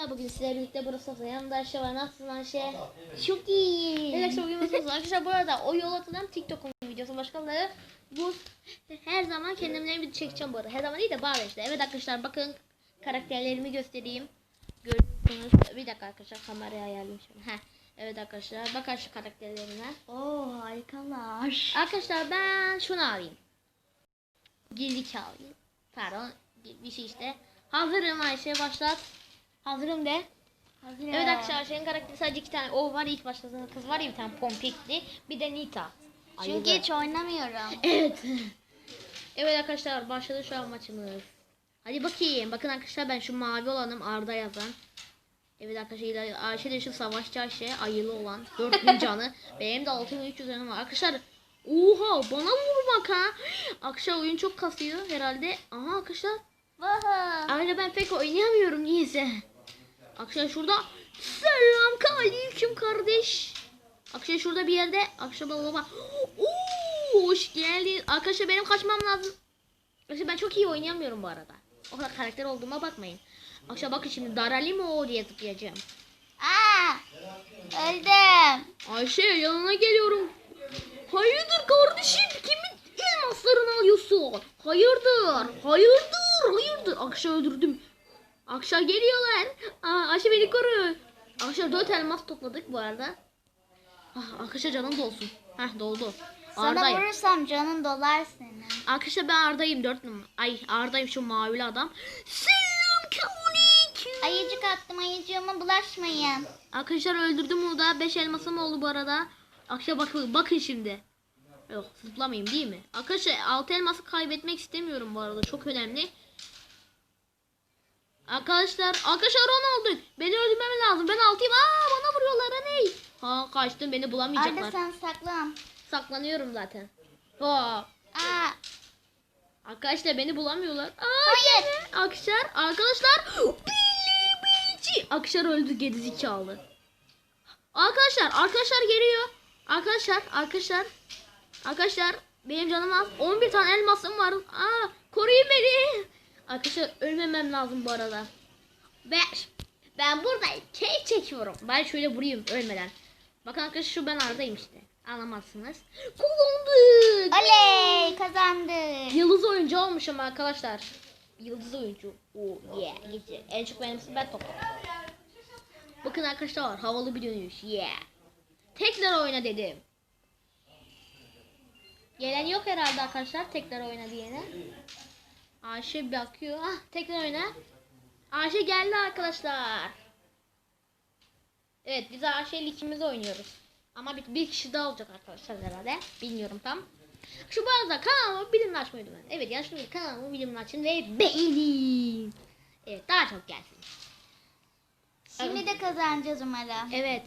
Bugün sizlerle birlikte burası yanımda Ayşe var. Nasılsın Ayşe? Çok iyi. Evet arkadaşlar bugün nasılsınız? Arkadaşlar bu arada o yol atılan TikTok'un videosu başkaları. Bu her zaman kendimle bir çekeceğim bu arada. Her zaman değil de bazen işte. Evet arkadaşlar bakın karakterlerimi göstereyim. Görüyorsunuz. Bir dakika arkadaşlar kamerayı ayarlayayım şimdi. Heh. Evet arkadaşlar bakın şu karakterlerime. Oo harikalar. Arkadaşlar ben şunu alayım. Gizli alayım. Pardon bir şey işte. Hazırım Ayşe başlat. Hazırım de. Hazır. Evet arkadaşlar Ayşe'nin karakteri sadece iki tane. O var ilk başladığında kız var ya bir tane pompikli. Bir de Nita. Çünkü hiç oynamıyorum. Evet. evet arkadaşlar başladı şu an maçımız. Hadi bakayım. Bakın arkadaşlar ben şu mavi olanım Arda yazan. Evet arkadaşlar Ayşe de şu savaşçı Ayşe ayılı olan 4000 canı. Benim de 6300 canım var. Arkadaşlar Oha bana vurmak ha. Arkadaşlar oyun çok kasıyor herhalde. Aha arkadaşlar. Vaha. Ayrıca ben pek oynayamıyorum niyeyse. Arkadaşlar şurada selam aleyküm kardeş. Arkadaşlar şurada bir yerde akşam baba. Oo, hoş geldin. Arkadaşlar benim kaçmam lazım. Arkadaşlar ben çok iyi oynayamıyorum bu arada. O kadar karakter olduğuma bakmayın. Arkadaşlar bakın şimdi Daralimo diye tıklayacağım. Aa, öldüm. Ayşe yanına geliyorum. Hayırdır kardeşim? Kimin elmaslarını alıyorsun? Hayırdır? Hayırdır? Hayırdır? Akşa öldürdüm. Akşa geliyorlar. Aa, Ayşe beni koru. Akşa dört elmas topladık bu arada. Ah, arkadaşlar canım dolsun. Heh doldu. Sana Arda'yım. vurursam canın dolar senin. Arkadaşlar ben Arda'yım dört numara. Ay Arda'yım şu mavili adam. Selam aleyküm. Ayıcık attım ayıcığıma bulaşmayın. Arkadaşlar öldürdüm onu da. 5 elmasım oldu bu arada. Arkadaşlar bakın, bakın şimdi. Yok zıplamayayım değil mi? Arkadaşlar 6 elması kaybetmek istemiyorum bu arada. Çok önemli. Arkadaşlar arkadaşlar on oldu. Beni öldürmem lazım. Ben altıyım. Aa bana vuruyorlar ha ne? Ha kaçtım beni bulamayacaklar. Arda sen saklan. Saklanıyorum zaten. Aa, Aa, arkadaşlar beni bulamıyorlar. Aa, Hayır. gene. Arkadaşlar arkadaşlar. Billy Bilci. Arkadaşlar öldü gerizekalı. Arkadaşlar arkadaşlar geliyor. Arkadaşlar arkadaşlar arkadaşlar benim canım az. 11 tane elmasım var. Aa koruyun beni. Arkadaşlar ölmemem lazım bu arada. Ben ben burada keyif çekiyorum. Ben şöyle vurayım ölmeden. Bakın arkadaşlar şu ben Arda'yım işte. Anlamazsınız. Kullandık. oley kazandık. Yıldız oyuncu olmuşum arkadaşlar. Yıldız oyuncu. Oh yeah. Gitti. En çok benim ben topladım. Bakın arkadaşlar havalı bir dönüş. Yeah. Tekrar oyna dedim. Gelen yok herhalde arkadaşlar tekrar oyna diyene. Ayşe bakıyor. Ah tekrar oyna. Ayşe geldi arkadaşlar. Evet biz Ayşe ile ikimiz oynuyoruz. Ama bir, bir kişi daha olacak arkadaşlar herhalde. Bilmiyorum tam. Şu arada kanalımı bilimle açmayı unutmayın. Evet yanlışlıkla bir kanalımı bilimle açın ve beğenin. Evet daha çok gelsin. Şimdi de kazanacağız umarım. Evet.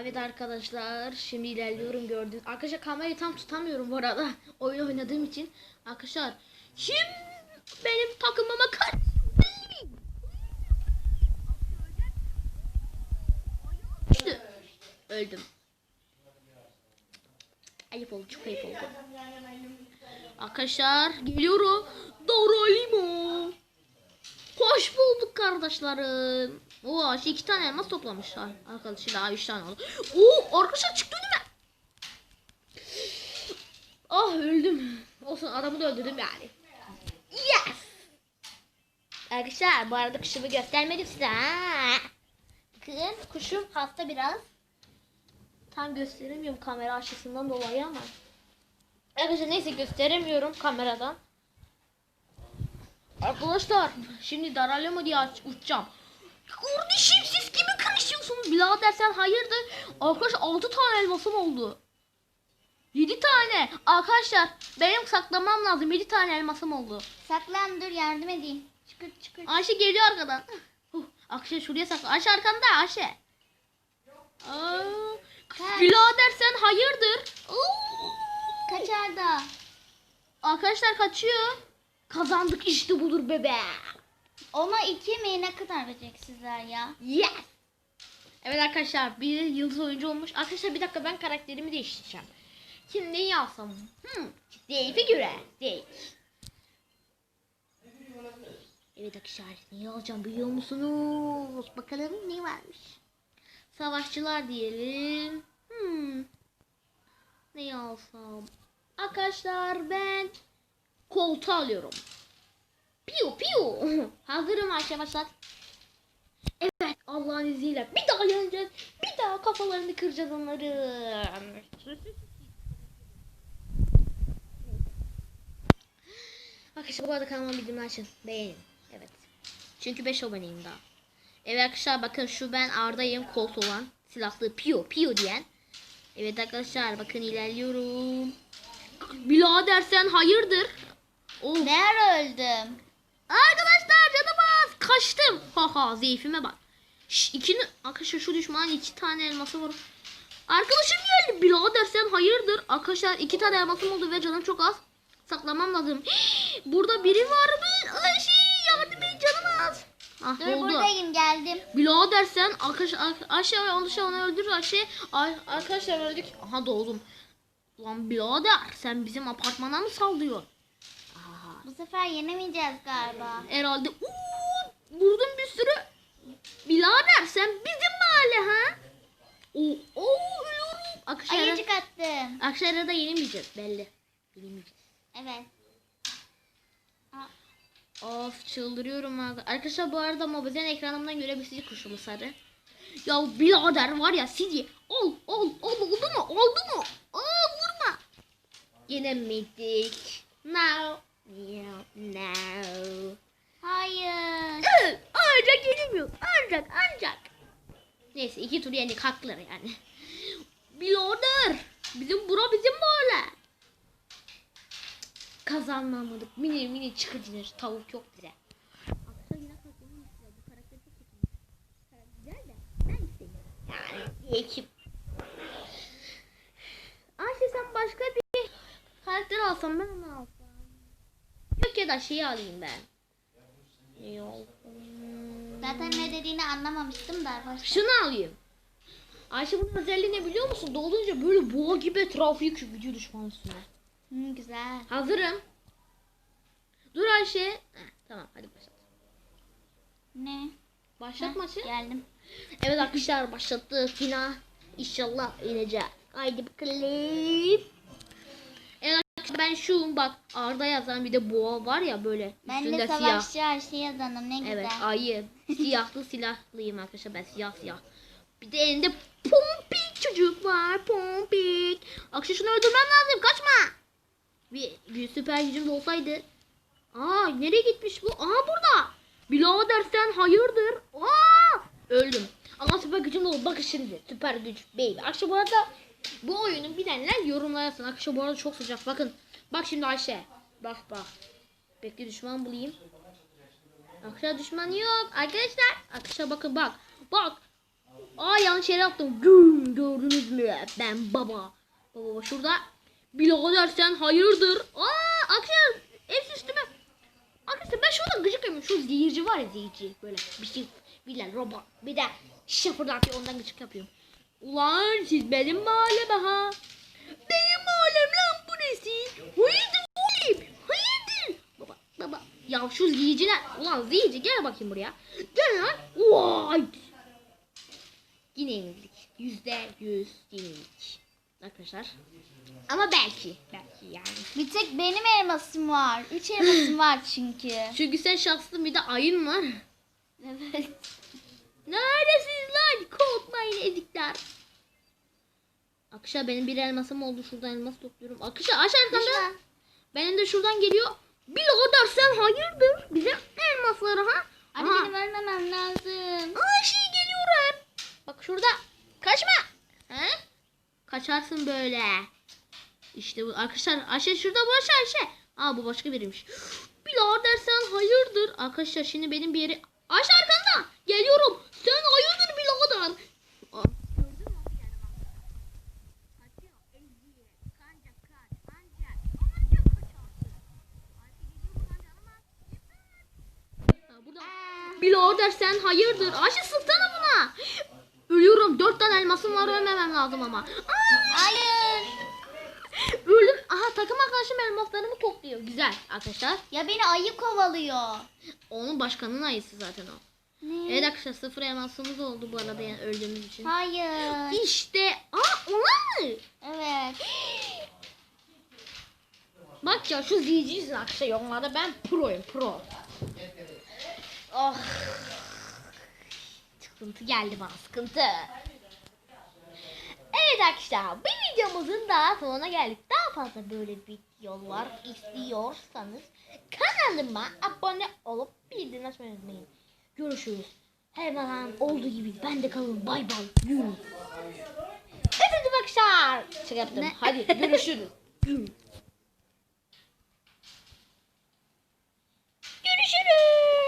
Evet arkadaşlar şimdi ilerliyorum gördünüz. Arkadaşlar kamerayı tam tutamıyorum bu arada. Oyun oynadığım için. Arkadaşlar şimdi benim takımıma kaç. İşte öldüm. Ayıp oldu çok ayıp oldu. Arkadaşlar geliyorum. Doralimo. Hoş kardeşlerim. Oo iki tane elmas toplamışlar. Arkadaşı daha üç tane oldu. Oo arkadaşlar çıktı önüme. Ah öldüm. Olsun adamı da öldürdüm yani. Yes. Arkadaşlar bu arada kuşumu göstermedim size. Bakın kuşum hasta biraz. Tam gösteremiyorum kamera açısından dolayı ama. Arkadaşlar neyse gösteremiyorum kameradan. Arkadaşlar şimdi daralıyor diye uçacağım. Kardeşim siz kimi karışıyorsunuz? Birader sen hayırdır? Arkadaşlar 6 tane elmasım oldu. 7 tane. Arkadaşlar benim saklamam lazım. 7 tane elmasım oldu. Saklan dur yardım edeyim. Çıkır çıkır. Ayşe geliyor arkadan. Huh, Ayşe şuraya sakla. Ayşe arkanda Ayşe. Aa, birader sen hayırdır? Oo. Kaç Arda. Arkadaşlar kaçıyor. Kazandık işte budur bebe. Ona iki mi ne kadar beceriksizler ya. Yes. Evet arkadaşlar bir yıldız oyuncu olmuş. Arkadaşlar bir dakika ben karakterimi değiştireceğim. Şimdi neyi alsam? Hmm, Dave'e göre. Dave. Evet arkadaşlar neyi alacağım biliyor musunuz? Bakalım ne varmış. Savaşçılar diyelim. Hmm. Neyi alsam? Arkadaşlar ben koltuğu alıyorum. Piu piu. Hazırım arkadaşlar. Evet Allah'ın izniyle bir daha yeneceğiz. Bir daha kafalarını kıracağız onları. Arkadaşlar bu arada kanalıma bildirim açın. Beğenin. Evet. Çünkü 5 aboneyim daha. Evet arkadaşlar bakın şu ben Arda'yım kolt olan silahlı piyo piyo diyen. Evet arkadaşlar bakın ilerliyorum. Birader sen hayırdır? Oh. Ara öldüm? Arkadaşlar canım az. Kaçtım. Haha zeyfime bak. Şş, ikini, arkadaşlar şu düşmanın iki tane elması var. Arkadaşım geldi. Birader sen hayırdır? Arkadaşlar iki tane elmasım oldu ve canım çok az. Saklamam lazım. Burada biri var mı? Ayşe yardım et canım az. Ah Dur oldu. buradayım geldim. Birader sen arkadaş Ayşe Ayşe onu öldür Ayşe. Ay, arkadaşlar öldük. Aha doğdum. Lan birader sen bizim apartmana mı sallıyorsun? Bu sefer yenemeyeceğiz galiba. Herhalde uuu vurdum bir sürü. Birader sen bizim mahalle ha? Oo, oo ölüyorum. Akşara, Ayıcık attım. Akşara da yenilmeyeceğiz belli. Yenilmeyeceğiz. Evet. Of çıldırıyorum. Arkadaşlar bu arada mobizen ekranımdan görebilirsiniz kuşumu sarı. Ya birader var ya sizi ol ol ol oldu mu oldu mu? Aa vurma. Yenemedik. No. No. Hayır. Evet, ancak yenilmiyor. Ancak ancak. Neyse iki tur yendik hakları yani. Birader. Bizim bura bizim mahalle. Kazanmamadık. Mini mini çıkıcıdır. Tavuk yok bize. Aksa yine kazanmış ya. Bu karakter çok kötü. Karakter Güzel de ben istemiyorum. Yani ekip. Ayşe sen başka bir karakter alsam ben onu alsam. Yok ya da şeyi alayım ben. Yok. Zaten ne dediğini anlamamıştım da. Ver. Şunu alayım. Ayşe bunun özelliği ne biliyor musun? Dolunca böyle boğa gibi etrafı yıkıyor video düşman üstüne. Hı, güzel. Hazırım. Dur Ayşe. Heh, tamam hadi başlat. Ne? Başlat Heh, maçı. Geldim. Evet arkadaşlar başlattık yine. İnşallah inecek. Haydi bakalım. Arkadaşlar ben şu bak Arda yazan bir de boğa var ya böyle Ben üstünde de siyah. savaşçı her şey yazanım. Ne güzel. Evet ayı. Siyahlı silahlıyım arkadaşlar ben siyah siyah. Bir de elinde pompik çocuk var pompik. Akşam şunu öldürmem lazım kaçma. Bir, bir süper gücüm olsaydı. Aa nereye gitmiş bu? Aha burada. Birader sen hayırdır? Aa öldüm. Ama süper gücüm oldu. Bakın şimdi süper güç baby. Akşam bu arada bu oyunu bilenler yorumlara yazsın. Akşam bu arada çok sıcak. Bakın. Bak şimdi Ayşe. Bak bak. Bekle düşman bulayım. Arkadaşlar düşman yok. Arkadaşlar. Arkadaşlar bakın bak. Bak. Aa yanlış yere attım. Güm gördünüz mü? Ben baba. Baba şurada. Birader sen hayırdır? Aa arkadaşlar hepsi üstüme. Arkadaşlar ben şuradan gıcık yapıyorum. Şu zehirci var ya zehirci. Böyle bir şey. Bir robot. Bir de şapırdatıyor ondan gıcık yapıyorum. Ulan siz benim mahalleme ha. Benim mahallem lan burası. Hayırdır oğlum? Hayırdır? Baba baba. Ya şu ziyiciler. Ulan ziyici gel bakayım buraya. Gel lan. Vay. Yine yenildik. Yüzde yüz yenildik. Arkadaşlar. Ama belki. Belki yani. Bir tek benim elmasım var. Üç elmasım var çünkü. Çünkü sen şanslı bir de ayın var. Evet. Neredesiniz lan? Korkmayın. Akışa benim bir elmasım oldu. Şuradan elmas topluyorum. Akışa aşağı arkamda. Benim de şuradan geliyor. Birader sen hayırdır? Bize elmasları ha? Hadi Aha. benim ölmemem lazım. Aa şey geliyorum. Bak şurada. Kaçma. He? Kaçarsın böyle. İşte bu arkadaşlar. Ayşe şurada baş Ayşe. Aa bu başka biriymiş. Birader sen hayırdır? Arkadaşlar şimdi benim bir yeri. Ayşe arkanda. Geliyorum. Sen hayırdır birader? Aa, gördün mü abi yani bak. Kaçıyor, eziyor. Kancak kaç, ancak, ancak kaçarsın. Ayşe geliyor buradan canım az. Ha, Birader sen hayırdır? Ayşe sıksana buna. Ölüyorum. Dört tane elmasım var ölmemem lazım ama. Aa, Hayır. öldüm. Aha takım arkadaşım elmaslarımı topluyor. Güzel arkadaşlar. Ya beni ayı kovalıyor. Onun başkanının ayısı zaten o. Ne? Evet arkadaşlar sıfır elmasımız oldu bu arada yani öldüğümüz için. Hayır. İşte. Aa ona mı? Evet. Bak ya şu ziyiciyiz arkadaşlar yorumlarda ben proyum pro. Oh. Sıkıntı geldi bana sıkıntı. Evet arkadaşlar bir videomuzun daha sonuna geldik. Daha fazla böyle videolar istiyorsanız kanalıma abone olup bildirim açmayı unutmayın. Görüşürüz. Her zaman olduğu gibi ben de kalın. Bay bay. Yürü. Evet arkadaşlar. Şey yaptım. Hadi görüşürüz.